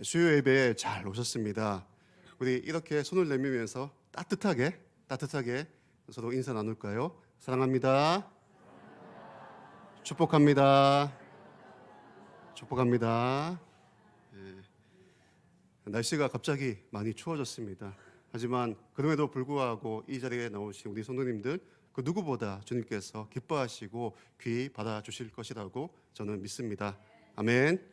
수요 예배에 잘 오셨습니다. 우리 이렇게 손을 내밀면서 따뜻하게 따뜻하게 서로 인사 나눌까요? 사랑합니다. 축복합니다. 축복합니다. 예. 날씨가 갑자기 많이 추워졌습니다. 하지만 그럼에도 불구하고 이 자리에 나오신 우리 성도님들 그 누구보다 주님께서 기뻐하시고 귀히 받아 주실 것이라고 저는 믿습니다. 아멘.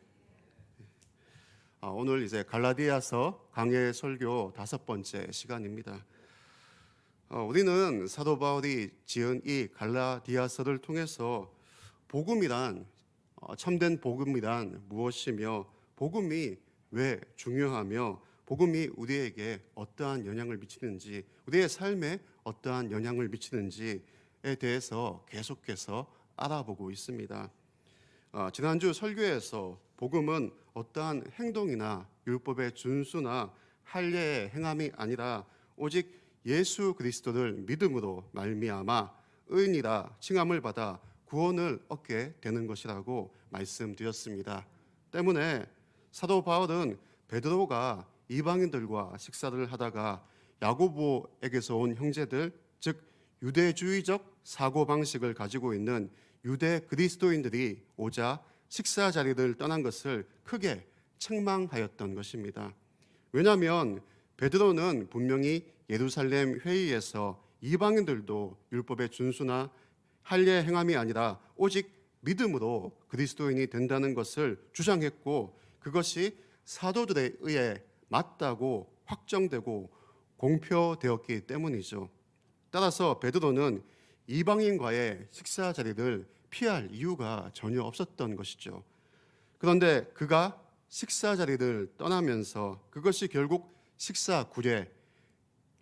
아, 오늘 이제 갈라디아서 강해 설교 다섯 번째 시간입니다. 어, 우리는 사도 바울이 지은 이 갈라디아서를 통해서 복음이란 어, 참된 복음이란 무엇이며 복음이 왜 중요하며 복음이 우리에게 어떠한 영향을 미치는지 우리의 삶에 어떠한 영향을 미치는지에 대해서 계속해서 알아보고 있습니다. 어, 지난주 설교에서 복음은 어떠한 행동이나 율법의 준수나 할례의 행함이 아니라 오직 예수 그리스도를 믿음으로 말미암아 의인이라 칭함을 받아 구원을 얻게 되는 것이라고 말씀드렸습니다. 때문에 사도 바울은 베드로가 이방인들과 식사를 하다가 야고보에게서 온 형제들 즉 유대주의적 사고 방식을 가지고 있는 유대 그리스도인들이 오자 식사 자리를 떠난 것을 크게 책망하였던 것입니다. 왜냐하면 베드로는 분명히 예루살렘 회의에서 이방인들도 율법의 준수나 할례 행함이 아니라 오직 믿음으로 그리스도인이 된다는 것을 주장했고 그것이 사도들에 의해 맞다고 확정되고 공표되었기 때문이죠. 따라서 베드로는 이방인과의 식사 자리를 피할 이유가 전혀 없었던 것이죠. 그런데 그가 식사 자리를 떠나면서 그것이 결국 식사 구례,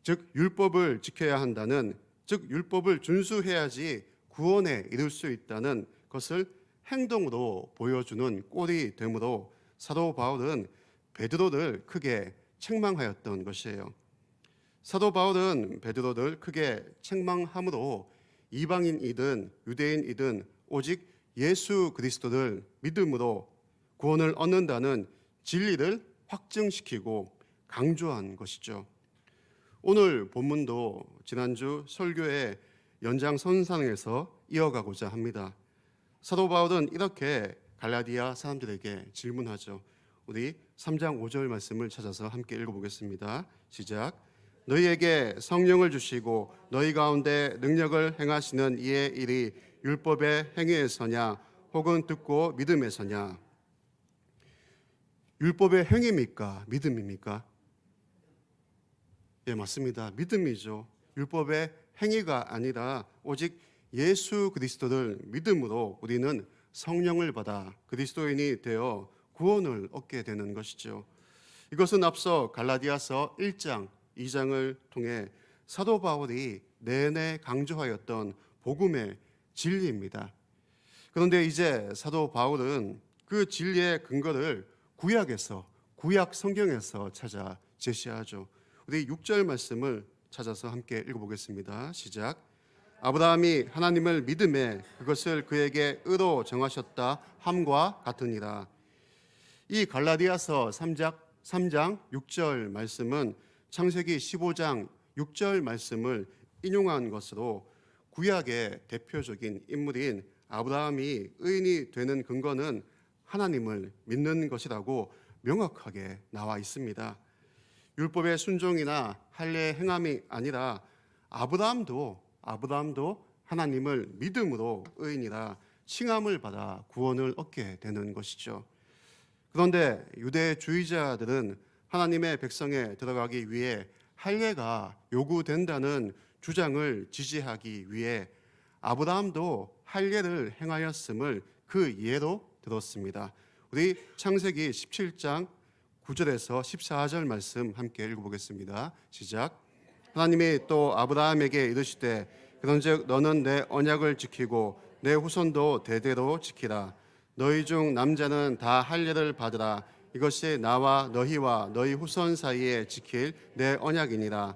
즉 율법을 지켜야 한다는, 즉 율법을 준수해야지 구원에 이를 수 있다는 것을 행동으로 보여주는 꼴이 되므로 사도 바울은 베드로를 크게 책망하였던 것이에요. 사도 바울은 베드로를 크게 책망함으로 이방인이든 유대인이든 오직 예수 그리스도를 믿음으로 구원을 얻는다는 진리를 확증시키고 강조한 것이죠. 오늘 본문도 지난주 설교의 연장선상에서 이어가고자 합니다. 사도 바울은 이렇게 갈라디아 사람들에게 질문하죠. 우리 3장 5절 말씀을 찾아서 함께 읽어보겠습니다. 시작. 너희에게 성령을 주시고 너희 가운데 능력을 행하시는 이의 일이 율법의 행위에서냐 혹은 듣고 믿음에서냐? 율법의 행위입니까? 믿음입니까? 예 맞습니다. 믿음이죠. 율법의 행위가 아니라 오직 예수 그리스도를 믿음으로 우리는 성령을 받아 그리스도인이 되어 구원을 얻게 되는 것이죠. 이것은 앞서 갈라디아서 1장 2장을 통해 사도 바울이 내내 강조하였던 복음의 진리입니다. 그런데 이제 사도 바울은 그 진리의 근거를 구약에서 구약 성경에서 찾아 제시하죠. 우리 6절 말씀을 찾아서 함께 읽어보겠습니다. 시작. 아브라함이 하나님을 믿음에 그것을 그에게 의로 정하셨다 함과 같으니라. 이 갈라디아서 3장 3장 6절 말씀은 창세기 15장 6절 말씀을 인용한 것으로 구약의 대표적인 인물인 아브라함이 의인이 되는 근거는 하나님을 믿는 것이라고 명확하게 나와 있습니다. 율법의 순종이나 할례 행함이 아니라 아브라함도 아브라함도 하나님을 믿음으로 의인이라 칭함을 받아 구원을 얻게 되는 것이죠. 그런데 유대주의자들은 하나님의 백성에 들어가기 위해 할례가 요구된다는 주장을 지지하기 위해 아브라함도 할례를 행하였음을 그 예로 들었습니다. 우리 창세기 17장 9절에서 14절 말씀 함께 읽어보겠습니다. 시작. 하나님이 또 아브라함에게 이르시되 그런즉 너는 내 언약을 지키고 내 후손도 대대로 지키라. 너희 중 남자는 다 할례를 받으라. 이것이 나와 너희와 너희 후손 사이에 지킬 내 언약이니라.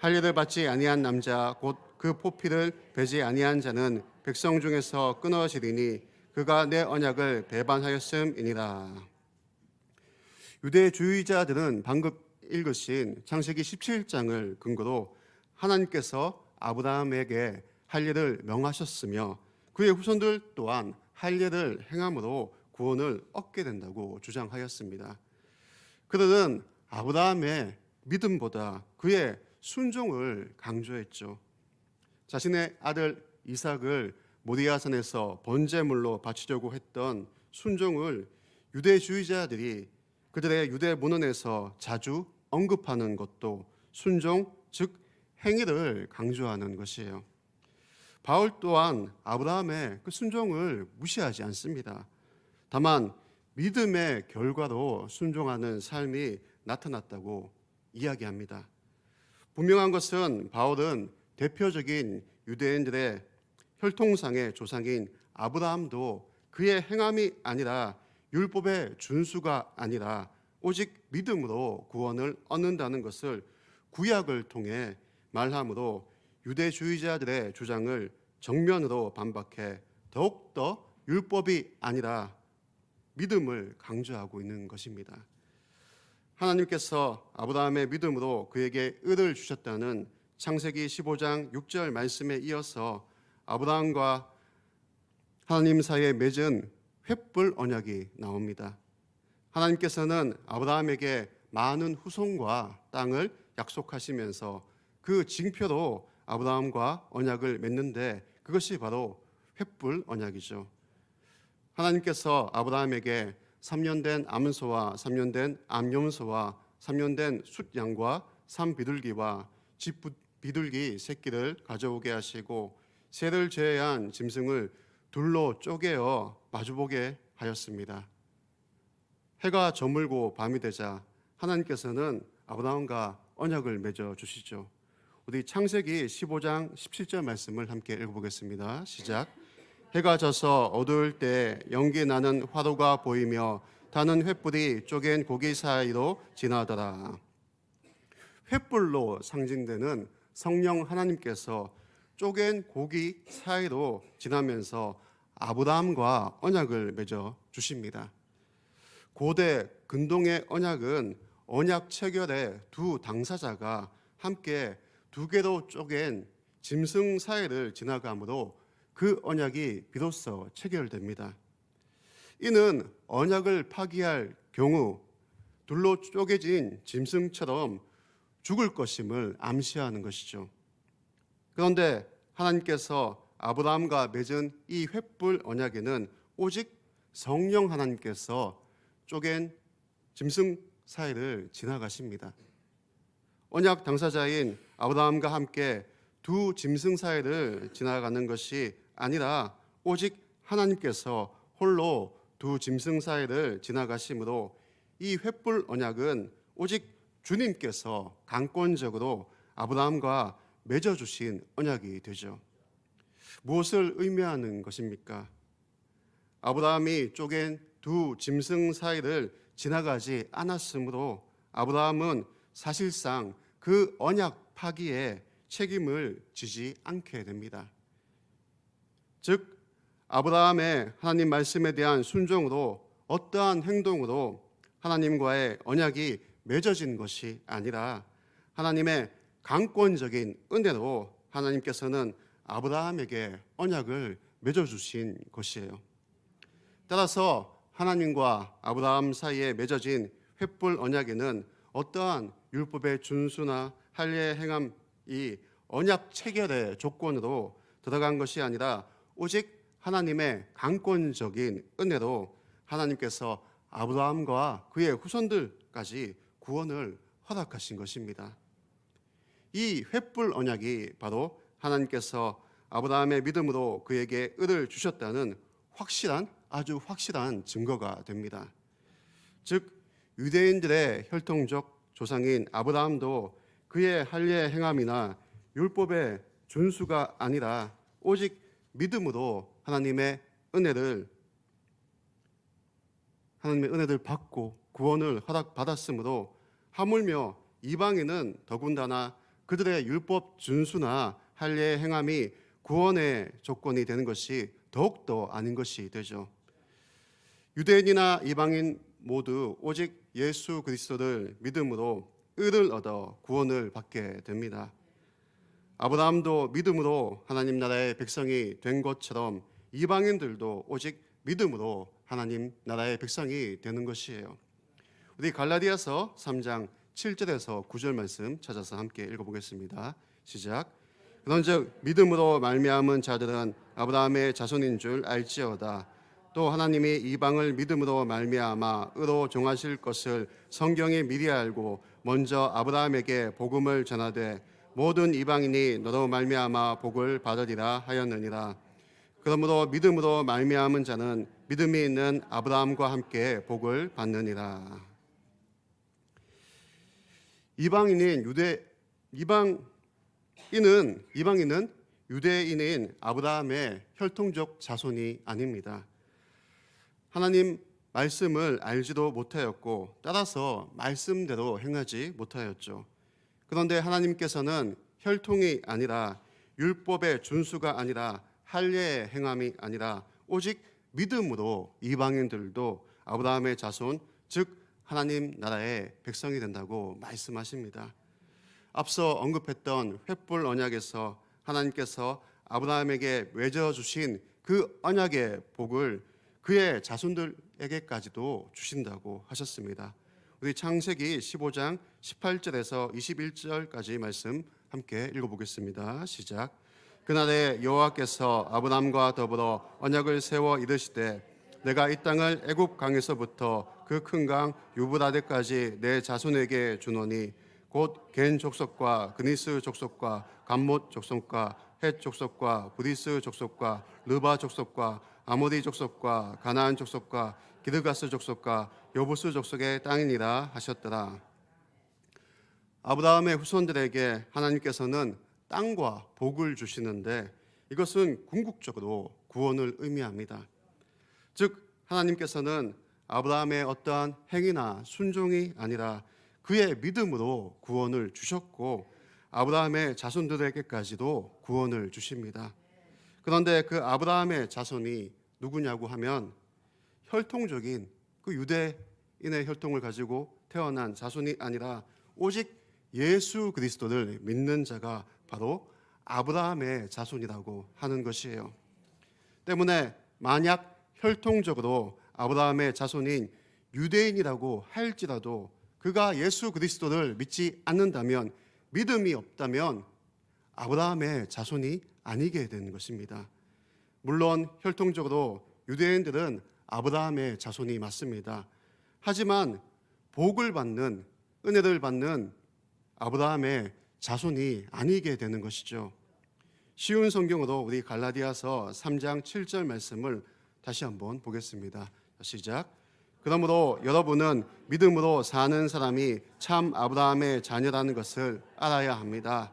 할례를 받지 아니한 남자 곧 그 포피를 베지 아니한 자는 백성 중에서 끊어지리니 그가 내 언약을 배반하였음이니라. 유대 주의자들은 방금 읽으신 창세기 17장을 근거로 하나님께서 아브라함에게 할례를 명하셨으며 그의 후손들 또한 할례를 행함으로 구원을 얻게 된다고 주장하였습니다. 그들은 아브라함의 믿음보다 그의 순종을 강조했죠. 자신의 아들 이삭을 모리아산에서 번제물로 바치려고 했던 순종을 유대주의자들이 그들의 유대 문헌에서 자주 언급하는 것도 순종 즉 행위를 강조하는 것이에요. 바울 또한 아브라함의 그 순종을 무시하지 않습니다. 다만 믿음의 결과로 순종하는 삶이 나타났다고 이야기합니다. 분명한 것은 바울은 대표적인 유대인들의 혈통상의 조상인 아브라함도 그의 행함이 아니라 율법의 준수가 아니라 오직 믿음으로 구원을 얻는다는 것을 구약을 통해 말함으로 유대주의자들의 주장을 정면으로 반박해 더욱더 율법이 아니라 믿음을 강조하고 있는 것입니다. 하나님께서 아브라함의 믿음으로 그에게 의를 주셨다는 창세기 15장 6절 말씀에 이어서 아브라함과 하나님 사이에 맺은 횃불 언약이 나옵니다. 하나님께서는 아브라함에게 많은 후손과 땅을 약속하시면서 그 징표로 아브라함과 언약을 맺는데 그것이 바로 횃불 언약이죠. 하나님께서 아브라함에게 3년 된 암소와 3년 된 암염소와 3년 된 숫양과 삼비둘기와 집 비둘기 새끼를 가져오게 하시고 새를 제외한 짐승을 둘로 쪼개어 마주보게 하였습니다. 해가 저물고 밤이 되자 하나님께서는 아브라함과 언약을 맺어 주시죠. 우리 창세기 15장 17절 말씀을 함께 읽어보겠습니다. 시작. 해가 져서 어두울 때 연기 나는 화로가 보이며 타는 횃불이 쪼갠 고기 사이로 지나더라. 횃불로 상징되는 성령 하나님께서 쪼갠 고기 사이로 지나면서 아브라함과 언약을 맺어 주십니다. 고대 근동의 언약은 언약 체결의 두 당사자가 함께 두 개로 쪼갠 짐승 사이를 지나가므로 그 언약이 비로소 체결됩니다. 이는 언약을 파기할 경우 둘로 쪼개진 짐승처럼 죽을 것임을 암시하는 것이죠. 그런데 하나님께서 아브라함과 맺은 이 횃불 언약에는 오직 성령 하나님께서 쪼갠 짐승 사이를 지나가십니다. 언약 당사자인 아브라함과 함께 두 짐승 사이를 지나가는 것이 아니라 오직 하나님께서 홀로 두 짐승 사이를 지나가심으로 이 횃불 언약은 오직 주님께서 강권적으로 아브라함과 맺어 주신 언약이 되죠. 무엇을 의미하는 것입니까? 아브라함이 쪼갠 두 짐승 사이를 지나가지 않았으므로 아브라함은 사실상 그 언약 파기에 책임을 지지 않게 됩니다. 즉 아브라함의 하나님 말씀에 대한 순종으로 어떠한 행동으로 하나님과의 언약이 맺어진 것이 아니라 하나님의 강권적인 은혜로 하나님께서는 아브라함에게 언약을 맺어 주신 것이에요. 따라서 하나님과 아브라함 사이에 맺어진 횃불 언약에는 어떠한 율법의 준수나 할례 행함이 언약 체결의 조건으로 들어간 것이 아니라 오직 하나님의 강권적인 은혜로 하나님께서 아브라함과 그의 후손들까지 구원을 허락하신 것입니다. 이 횃불 언약이 바로 하나님께서 아브라함의 믿음으로 그에게 을을 주셨다는 확실한 아주 확실한 증거가 됩니다. 즉 유대인들의 혈통적 조상인 아브라함도 그의 할례 행함이나 율법의 준수가 아니라 오직 믿음으로 하나님의 은혜를 하나님의 은혜를 받고 구원을 허락받았으므로 하물며 이방인은 더군다나 그들의 율법 준수나 할례 행함이 구원의 조건이 되는 것이 더욱더 아닌 것이 되죠. 유대인이나 이방인 모두 오직 예수 그리스도를 믿음으로 의를 얻어 구원을 받게 됩니다. 아브라함도 믿음으로 하나님 나라의 백성이 된 것처럼 이방인들도 오직 믿음으로 하나님 나라의 백성이 되는 것이에요. 우리 갈라디아서 3장 7절에서 9절 말씀 찾아서 함께 읽어보겠습니다. 시작. 그런즉 믿음으로 말미암은 자들은 아브라함의 자손인 줄 알지어다. 또 하나님이 이방을 믿음으로 말미암아 의로 정하실 것을 성경에 미리 알고 먼저 아브라함에게 복음을 전하되 모든 이방인이 너로 말미암아 복을 받으리라 하였느니라. 그러므로 믿음으로 말미암은 자는 믿음이 있는 아브라함과 함께 복을 받느니라. 이방인인 유대 이방인은 이방인은 유대인인 아브라함의 혈통적 자손이 아닙니다. 하나님 말씀을 알지도 못하였고 따라서 말씀대로 행하지 못하였죠. 그런데 하나님께서는 혈통이 아니라 율법의 준수가 아니라 할례의 행함이 아니라 오직 믿음으로 이방인들도 아브라함의 자손 즉 하나님 나라의 백성이 된다고 말씀하십니다. 앞서 언급했던 횃불 언약에서 하나님께서 아브라함에게 맺어 주신 그 언약의 복을 그의 자손들에게까지도 주신다고 하셨습니다. 우리 창세기 15장 18절에서 21절까지 말씀 함께 읽어보겠습니다. 시작. 그날에 여호와께서 아브람과 더불어 언약을 세워 이르시되 내가 이 땅을 애굽 강에서부터 그 큰 강 유브라데까지 내 자손에게 주노니 곧 겐 족속과 그니스 족속과 감못 족속과 헷 족속과 브리스 족속과 르바 족속과 아모리 족속과 가나안 족속과 기르가스 족속과 여부스 족속의 땅이니라 하셨더라. 아브라함의 후손들에게 하나님께서는 땅과 복을 주시는데 이것은 궁극적으로 구원을 의미합니다. 즉 하나님께서는 아브라함의 어떠한 행위나 순종이 아니라 그의 믿음으로 구원을 주셨고 아브라함의 자손들에게까지도 구원을 주십니다. 그런데 그 아브라함의 자손이 누구냐고 하면 혈통적인 그 유대인의 혈통을 가지고 태어난 자손이 아니라 오직 예수 그리스도를 믿는 자가 바로 아브라함의 자손이라고 하는 것이에요. 때문에 만약 혈통적으로 아브라함의 자손인 유대인이라고 할지라도 그가 예수 그리스도를 믿지 않는다면 믿음이 없다면 아브라함의 자손이 아니게 되는 것입니다. 물론 혈통적으로 유대인들은 아브라함의 자손이 맞습니다. 하지만 복을 받는 은혜를 받는 아브라함의 자손이 아니게 되는 것이죠. 쉬운 성경으로 우리 갈라디아서 3장 7절 말씀을 다시 한번 보겠습니다. 시작. 그러므로 여러분은 믿음으로 사는 사람이 참 아브라함의 자녀라는 것을 알아야 합니다.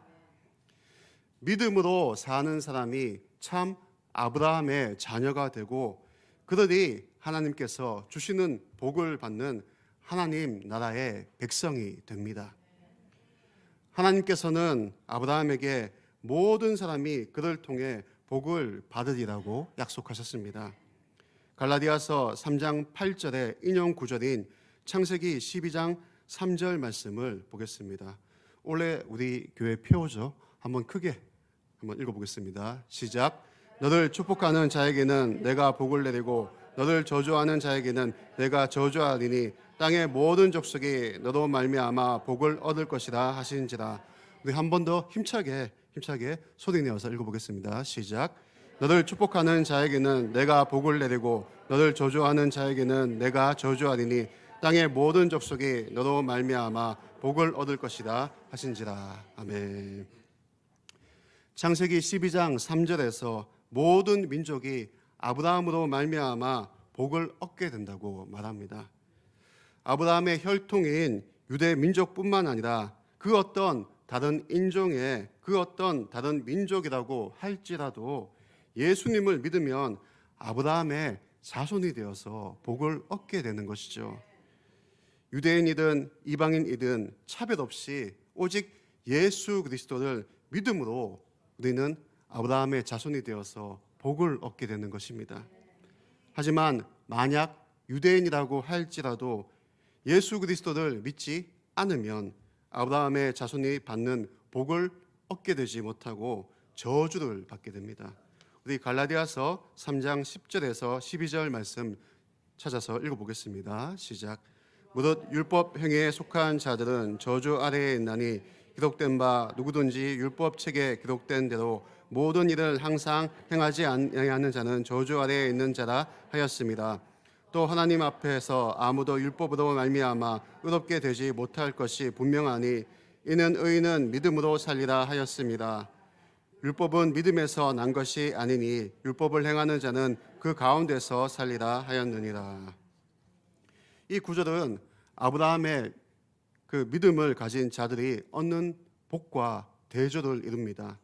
믿음으로 사는 사람이 참 아브라함의 자녀가 되고 그들이 하나님께서 주시는 복을 받는 하나님 나라의 백성이 됩니다. 하나님께서는 아브라함에게 모든 사람이 그를 통해 복을 받으리라고 약속하셨습니다. 갈라디아서 3장 8절의 인용 구절인 창세기 12장 3절 말씀을 보겠습니다. 원래 우리 교회 표죠. 한번 크게 한번 읽어보겠습니다. 시작. 너를 축복하는 자에게는 내가 복을 내리고 너를 저주하는 자에게는 내가 저주하리니 땅의 모든 족속이 너로 말미암아 복을 얻을 것이라 하신지라. 우리 한 번 더 힘차게 힘차게 소리 내어서 읽어보겠습니다. 시작. 너를 축복하는 자에게는 내가 복을 내리고 너를 저주하는 자에게는 내가 저주하리니 땅의 모든 족속이 너로 말미암아 복을 얻을 것이라 하신지라. 아멘. 창세기 12장 3절에서 모든 민족이 아브라함으로 말미암아 복을 얻게 된다고 말합니다. 아브라함의 혈통인 유대 민족뿐만 아니라 그 어떤 다른 인종의 그 어떤 다른 민족이라고 할지라도 예수님을 믿으면 아브라함의 자손이 되어서 복을 얻게 되는 것이죠. 유대인이든 이방인이든 차별 없이 오직 예수 그리스도를 믿음으로 우리는 아브라함의 자손이 되어서 복을 얻게 되는 것입니다. 하지만 만약 유대인이라고 할지라도 예수 그리스도를 믿지 않으면 아브라함의 자손이 받는 복을 얻게 되지 못하고 저주를 받게 됩니다. 우리 갈라디아서 3장 10절에서 12절 말씀 찾아서 읽어보겠습니다. 시작. 무릇 율법 행위에 속한 자들은 저주 아래에 있나니 기록된 바 누구든지 율법 책에 기록된 대로 모든 일을 항상 행하지 아니하는 자는 저주 아래에 있는 자라 하였습니다. 또 하나님 앞에서 아무도 율법으로 말미암아 의롭게 되지 못할 것이 분명하니 이는 의인은 믿음으로 살리라 하였습니다. 율법은 믿음에서 난 것이 아니니 율법을 행하는 자는 그 가운데서 살리라 하였느니라. 이 구절은 아브라함의 그 믿음을 가진 자들이 얻는 복과 대조를 이룹니다.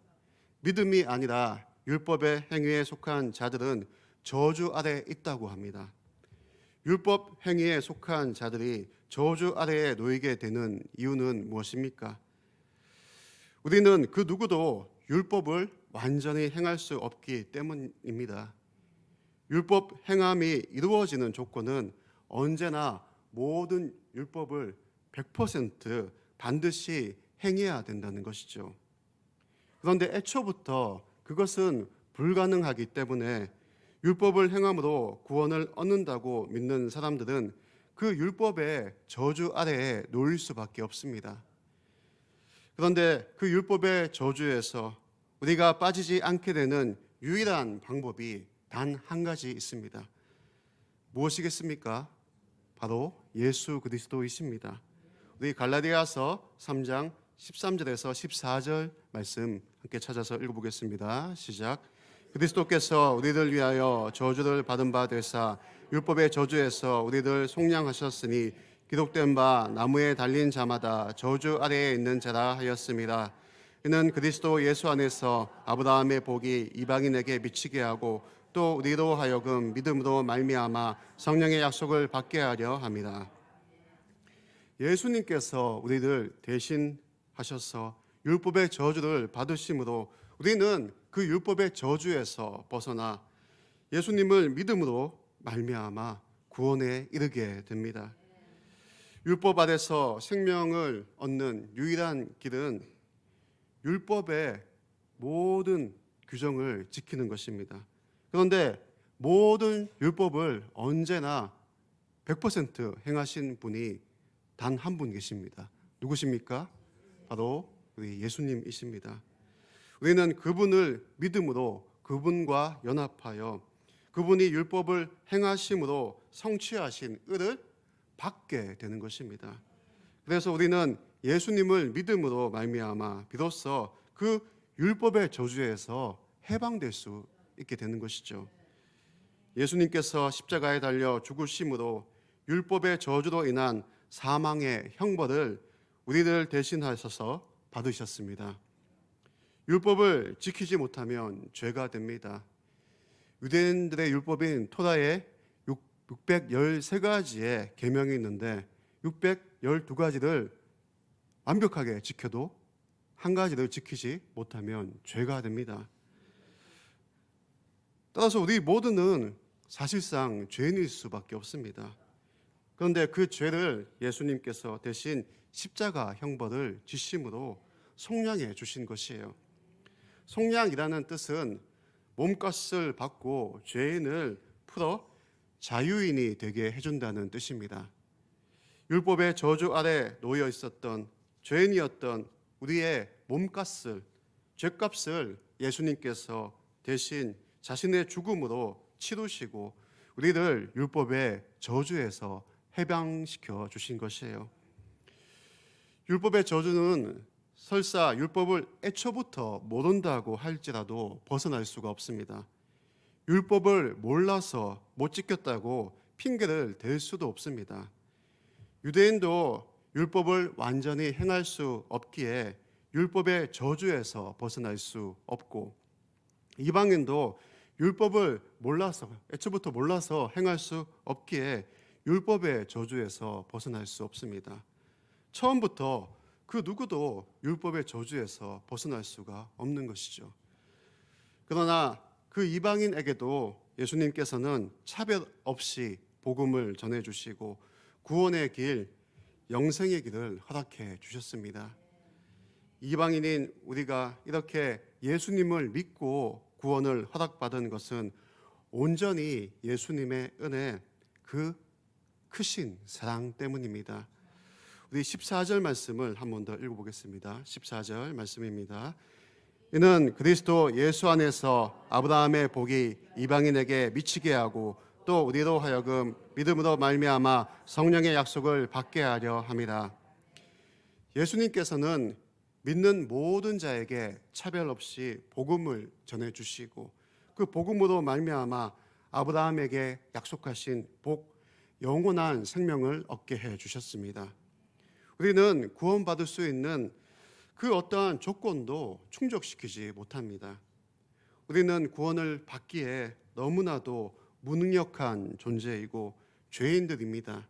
믿음이 아니라 율법의 행위에 속한 자들은 저주 아래 있다고 합니다. 율법 행위에 속한 자들이 저주 아래에 놓이게 되는 이유는 무엇입니까? 우리는 그 누구도 율법을 완전히 행할 수 없기 때문입니다. 율법 행함이 이루어지는 조건은 언제나 모든 율법을 100% 반드시 행해야 된다는 것이죠. 그런데 애초부터 그것은 불가능하기 때문에 율법을 행함으로 구원을 얻는다고 믿는 사람들은 그 율법의 저주 아래에 놓일 수밖에 없습니다. 그런데 그 율법의 저주에서 우리가 빠지지 않게 되는 유일한 방법이 단 한 가지 있습니다. 무엇이겠습니까? 바로 예수 그리스도이십니다. 우리 갈라디아서 3장 13절에서 14절 말씀 함께 찾아서 읽어보겠습니다. 시작. 그리스도께서 우리들 위하여 저주를 받은 바 되사 율법의 저주에서 우리들 속량하셨으니 기록된 바 나무에 달린 자마다 저주 아래에 있는 자라 하였습니다. 이는 그리스도 예수 안에서 아브라함의 복이 이방인에게 미치게 하고 또 우리로 하여금 믿음으로 말미암아 성령의 약속을 받게 하려 합니다. 예수님께서 우리를 대신 하셔서 율법의 저주를 받으심으로 우리는 그 율법의 저주에서 벗어나 예수님을 믿음으로 말미암아 구원에 이르게 됩니다. 율법 아래서 생명을 얻는 유일한 길은 율법의 모든 규정을 지키는 것입니다. 그런데 모든 율법을 언제나 100% 행하신 분이 단 한 분 계십니다. 누구십니까? 바로 우리 예수님이십니다. 우리는 그분을 믿음으로 그분과 연합하여 그분이 율법을 행하심으로 성취하신 을을 받게 되는 것입니다. 그래서 우리는 예수님을 믿음으로 말미암아 비로소 그 율법의 저주에서 해방될 수 있게 되는 것이죠. 예수님께서 십자가에 달려 죽으심으로 율법의 저주로 인한 사망의 형벌을 우리를 대신하셔서 받으셨습니다. 율법을 지키지 못하면 죄가 됩니다. 유대인들의 율법인 토라에 613가지의 계명이 있는데 612가지를 완벽하게 지켜도 한 가지를 지키지 못하면 죄가 됩니다. 따라서 우리 모두는 사실상 죄인일 수밖에 없습니다. 그런데 그 죄를 예수님께서 대신 십자가 형벌을 지심으로 속량해 주신 것이에요. 속량이라는 뜻은 몸값을 받고 죄인을 풀어 자유인이 되게 해준다는 뜻입니다. 율법의 저주 아래 놓여 있었던 죄인이었던 우리의 몸값을 죄값을 예수님께서 대신 자신의 죽음으로 치르시고 우리를 율법의 저주에서 해방시켜 주신 것이에요. 율법의 저주는 설사 율법을 애초부터 모른다고 할지라도 벗어날 수가 없습니다. 율법을 몰라서 못 지켰다고 핑계를 댈 수도 없습니다. 유대인도 율법을 완전히 행할 수 없기에 율법의 저주에서 벗어날 수 없고 이방인도 율법을 몰라서 애초부터 몰라서 행할 수 없기에 율법의 저주에서 벗어날 수 없습니다. 처음부터 그 누구도 율법의 저주에서 벗어날 수가 없는 것이죠. 그러나 그 이방인에게도 예수님께서는 차별 없이 복음을 전해 주시고 구원의 길, 영생의 길을 허락해 주셨습니다. 이방인인 우리가 이렇게 예수님을 믿고 구원을 허락받은 것은 온전히 예수님의 은혜 그 크신 사랑 때문입니다. 우리 14절 말씀을 한 번 더 읽어보겠습니다. 14절 말씀입니다. 이는 그리스도 예수 안에서 아브라함의 복이 이방인에게 미치게 하고 또 우리로 하여금 믿음으로 말미암아 성령의 약속을 받게 하려 함이라. 예수님께서는 믿는 모든 자에게 차별 없이 복음을 전해 주시고 그 복음으로 말미암아 아브라함에게 약속하신 복 영원한 생명을 얻게 해 주셨습니다. 우리는 구원받을 수 있는 그 어떠한 조건도 충족시키지 못합니다. 우리는 구원을 받기에 너무나도 무능력한 존재이고 죄인들입니다.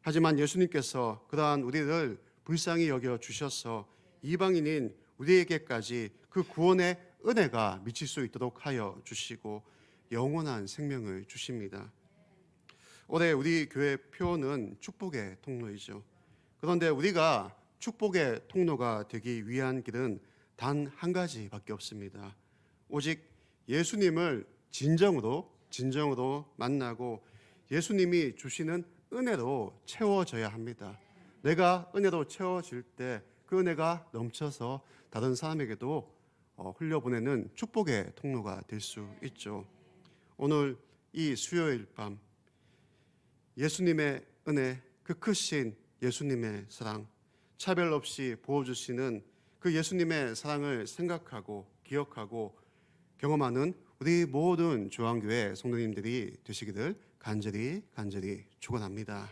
하지만 예수님께서 그러한 우리를 불쌍히 여겨 주셔서 이방인인 우리에게까지 그 구원의 은혜가 미칠 수 있도록 하여 주시고 영원한 생명을 주십니다. 올해 우리 교회 표는 축복의 통로이죠. 그런데 우리가 축복의 통로가 되기 위한 길은 단 한 가지밖에 없습니다. 오직 예수님을 진정으로 진정으로 만나고 예수님이 주시는 은혜로 채워져야 합니다. 내가 은혜로 채워질 때 그 은혜가 넘쳐서 다른 사람에게도 어, 흘려보내는 축복의 통로가 될 수 있죠. 오늘 이 수요일 밤 예수님의 은혜, 그 크신 예수님의 사랑, 차별 없이 보여주시는 그 예수님의 사랑을 생각하고 기억하고 경험하는 우리 모든 조항교회 성도님들이 되시기를 간절히 간절히 축원합니다.